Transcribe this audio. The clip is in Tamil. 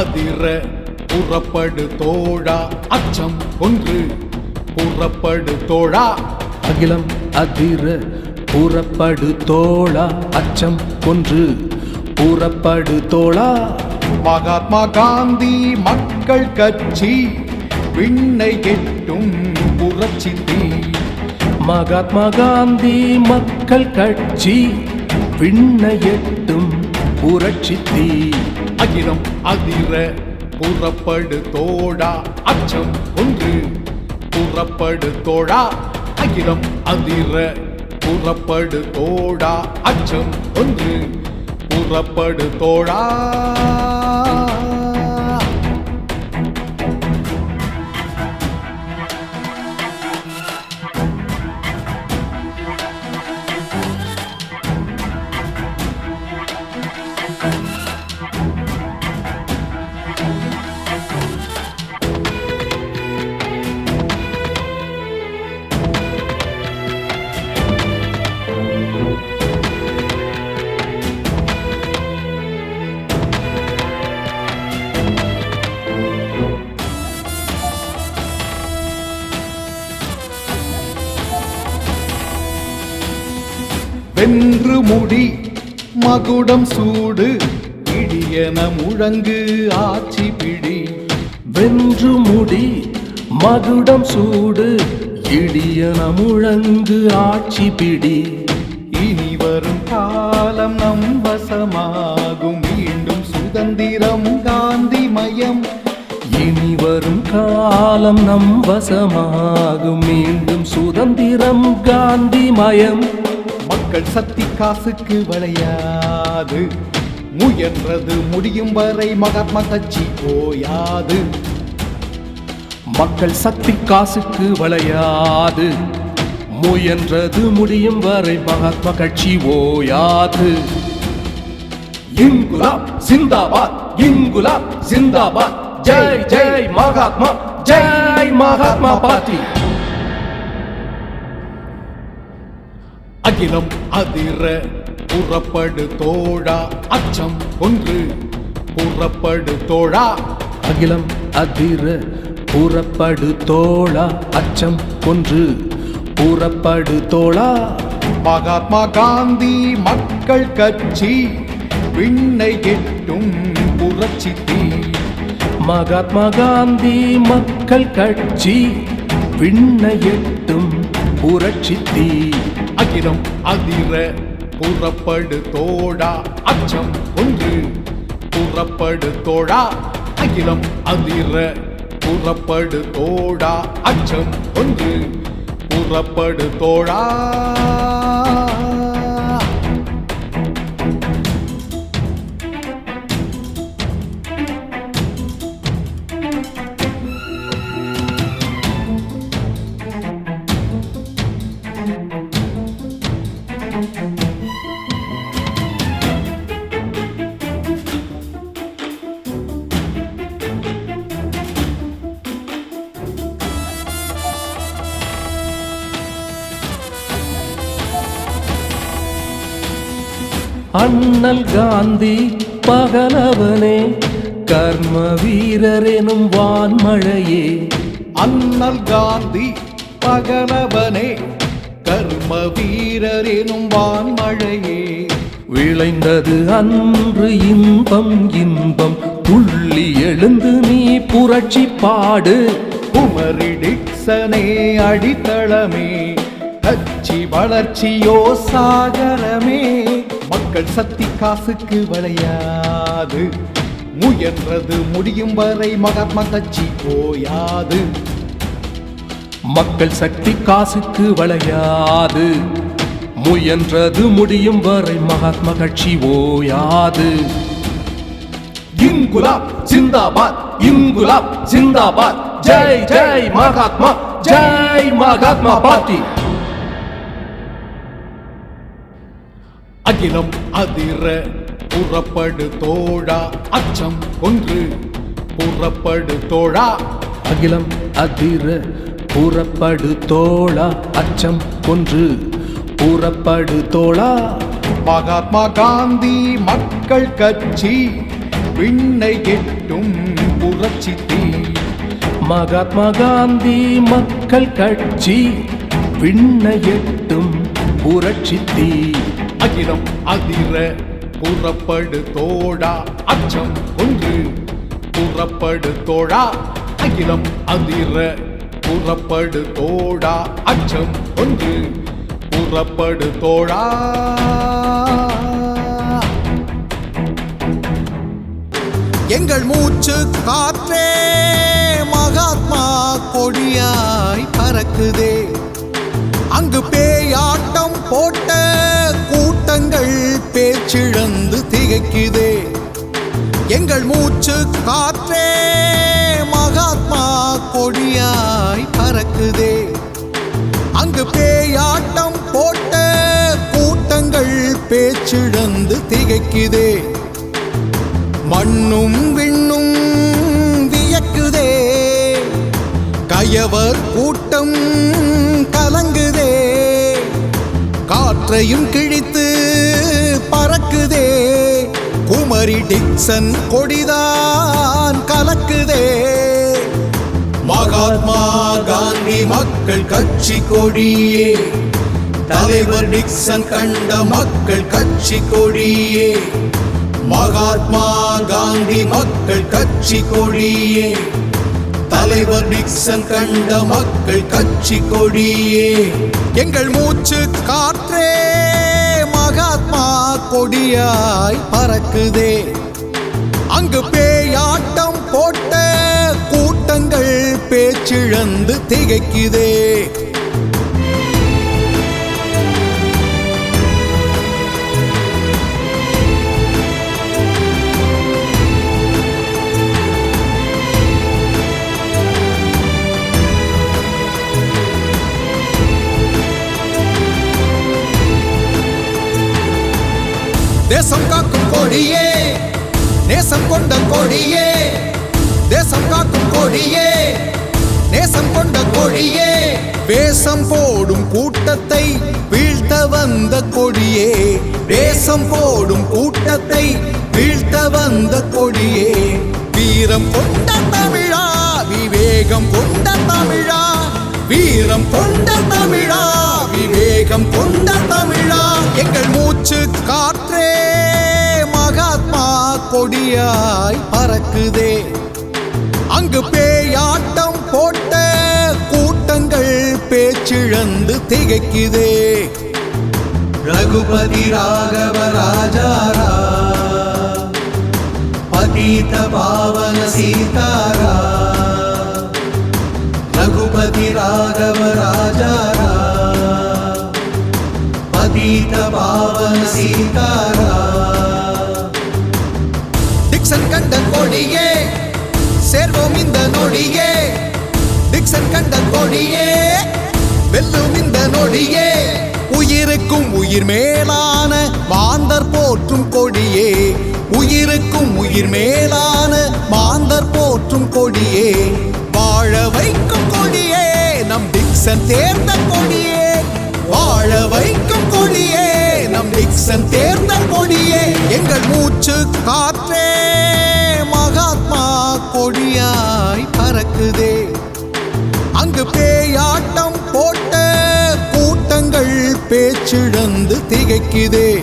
அதிர புறப்படு தோழா. அச்சம் ஒன்று புறப்படு தோழா. அகிலம் அதிர புறப்படு தோழா. அச்சம் ஒன்று புறப்படு தோழா. மகாத்மா காந்தி மக்கள் கட்சி விண்ணை கெட்டும் புரட்சி தீ. மகாத்மா காந்தி மக்கள் கட்சி விண்ணை எட்டும் புரட்சி தீ. அகிலம் அதிர புறப்படு தோழா அச்சம் ஒன்று புறப்படு தோழா அகிலம் அதிர புறப்படு தோழா அச்சம் ஒன்று புறப்படு தோழா வென்று முடி மகுடம் சூடு இடியன முழங்கு ஆட்சி பிடி. வென்று முடி மகுடம் சூடு இடியன முழங்கு ஆட்சி பிடி. இனி வரும் காலம் நம் வசமாகும். மீண்டும் சுதந்திரம் காந்தி மயம் இனி வரும் காலம் நம் வசமாகும். மீண்டும் சுதந்திரம் காந்தி மயம் மக்கள் சக்தி காசுக்கு விளையாது. முயன்றது முடியும் வரை மகாத்மா கட்சி போயாது மக்கள் சக்தி காசுக்கு வளையாது. முயன்றது முடியும் வரை மகாத்மா கட்சி ஓயாது. இங்குலாப் சிந்தாபாத் இங்குலாப் சிந்தாபாத். ஜெய் ஜெய் மகாத்மா ஜெய் மகாத்மா பாட்டி. அகிலம் அதிர புறப்படு தோழா. அச்சம் ஒன்று புறப்படு தோழா. அகிலம் அதிர புறப்படு தோழா. அச்சம் ஒன்று புறப்படு தோழா. மகாத்மா காந்தி மக்கள் கட்சி விண்ணை கெட்டும் புரட்சி தீ. மகாத்மா காந்தி மக்கள் கட்சி விண்ணை எட்டும் புரட்சி தீ அகிலம் அதிர புறப்படு தோடா அச்சம் ஒன்று புறப்படு தோழா. அகிலம் அதிர புறப்படு தோடா அச்சம் ஒன்று புறப்படு தோழா. அண்ணல் காந்தி பகலவனே கர்ம வீரரெனும் வான்மழையே. அண்ணல் காந்தி பகலவனே கர்ம வீரரெனும் வான்மழையே. விளைந்தது அன்று இன்பம் இன்பம். துள்ளி எழுந்து நீ புரட்சி பாடு. குமரி டிக்சனே அடித்தளமே கட்சி வளர்ச்சியோ சாகரமே. மக்கள் சக்தி காசுக்கு விளையாது. முயன்றது முடியும் வரை மகாத்மா கட்சி போயாது. மக்கள் சக்தி காசுக்கு வளையாது. முயன்றது முடியும் வரை மகாத்மா கட்சி ஓயாது. இங்குலாப் சிந்தாபாத் இங்குலாப் சிந்தாபாத். ஜெய் ஜெய் மகாத்மா ஜெய் மகாத்மா பாட்டி அகிலம் அதிர புறப்படு தோழா. அச்சம் ஒன்று புறப்படு தோழா. அகிலம் அதிர புறப்படு தோழா. அச்சம் ஒன்று புறப்படு தோழா. மகாத்மா காந்தி மக்கள் கட்சி விண்ணை எட்டும் புரட்சி தீ. மகாத்மா காந்தி மக்கள் கட்சி விண்ணை எட்டும் புரட்சி தீ அகிலம் அதிர புறப்படு தோடா அச்சம் ஒன்று புறப்படு தோழா அகிலம் அதிர புறப்படு தோடா அச்சம் ஒன்று புறப்படு தோழா எங்கள் மூச்சு காற்றே மகாத்மா கொடியாய் பறக்குதே. அங்கு பேயாட்டம் போட்ட கூட்டங்கள் பேச்சிழந்து திகைக்குதே. எங்கள் மூச்சு காற்றே மகாத்மா கொடியாய் பறக்குதே. அங்கு பேயாட்டம் போட்ட கூட்டங்கள் பேச்சிழந்து திகைக்குதே. மண்ணும் விண்ணும் வியக்குதே. கயவர் கூட்டம் கலங்குதே. காற்றையும் கிழித்து பறக்குதே. குமரி டிக்சன் கொடிதான் கலக்குதே. மகாத்மா காந்தி மக்கள் கட்சி கொடியே. தலைவர் டிக்சன் கண்ட மக்கள் கட்சி கொடியே. மகாத்மா காந்தி மக்கள் கட்சி கொடியே. தலைவர் நிக்சன் கண்ட மக்கள் கட்சி கொடியே. எங்கள் மூச்சு காற்றே மகாத்மா கொடியாய் பறக்குதே. அங்கு பேயாட்டம் போட்ட கூட்டங்கள் பேச்சிழந்து திகைக்குதே. தேசம் காக்கும் கொடியே. நேசம் கொண்ட கொடியே. தேசம் காக்கும் கொடியே. நேசம் கொண்ட கொடியே. வேஷம் போடும் கூட்டத்தை வீழ்த்த வந்த கொடியே. வேஷம் போடும் கூட்டத்தை வீழ்த்த வந்த கொடியே. வீரம் கொண்ட தமிழா விவேகம் கொண்ட தமிழா. வீரம் கொண்ட தமிழா விவேகம் கொண்ட தமிழா. எங்கள் மூச்சு காற்று கொடியாய் பறக்குதே. அங்கு பேயாட்டம் போட்ட கூட்டங்கள் பேச்சிழந்து திகைக்குதே. ரகுபதி ராகவ ராஜாரா பதீத பாவன சீதாரா. ரகுபதி ராகவ ராஜாரா கொடியே. உயிருக்கும் உயிர் மேலான மாந்தர் போற்றும் கொடியே. உயிருக்கும் உயிர் மேலான மாந்தர் போற்றும் கொடியே. வாழ வைக்கும் கொடியே நம் டிக்சன் தேர்ந்த கொடியே. வாழ வைக்கும் கொடியே பேயாட்டம்